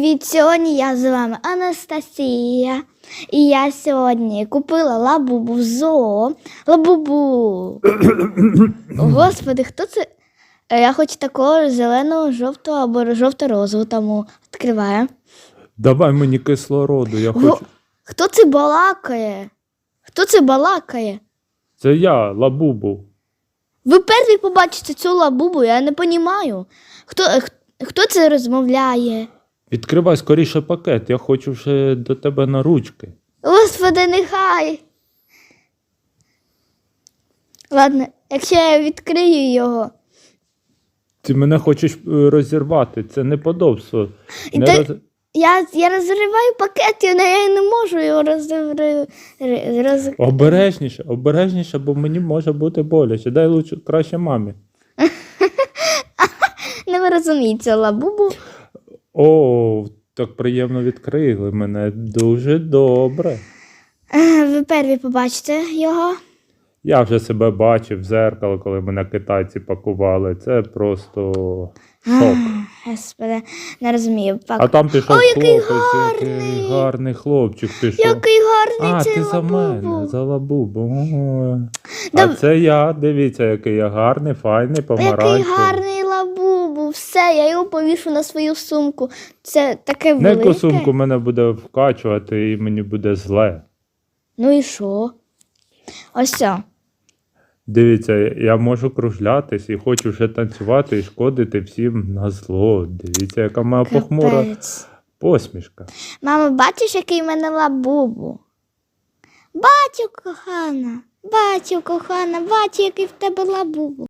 Від сьогодні я з вами Анастасія. І я сьогодні купила лабубу в зоо. Лабубу. Господи, хто це? Е, Я хочу такого зеленого, жовтого або жовто-розового тому відкриваю. Давай мені кислороду, я Го- хочу. Хто це балакає? Хто це балакає? Це я, лабубу. Ви перші побачите цю лабубу, я не розумію. Хто, е, хто це розмовляє? Відкривай скоріше пакет, я хочу вже до тебе на ручки. Господи, нехай. Ладно, якщо я відкрию його. Ти мене хочеш е, розірвати, це неподобство. І Не ти- роз... Я, я розриваю пакет, і я не можу його розривати. Роз... Обережніше, обережніше, бо мені може бути боляче. Дай лучше краще мамі. Не ви розумієте, лабубу. О, так приємно відкрили мене. Дуже добре. Е, Ви перві побачите його. Я вже себе бачив в зеркало, коли мене китайці пакували. Це просто шок. Господи, не розумію. А там пішов О, який хлопець, який гарний! гарний хлопчик пішов. Який гарний А, цей ти за мене, за лабубу. О. А це я, дивіться, який я гарний, файний, Який гарний. Все, я його повішу на свою сумку. Це таке велике. сумку мене буде вкачувати і мені буде зле. Ну і що? Ось це. Дивіться, я можу кружлятись і хочу вже танцювати і шкодити всім на зло. Дивіться, яка моя похмура посмішка. Мама, бачиш, який в мене лабубу? Бачу, кохана, бачу, кохана, бачу, який в тебе лабубу.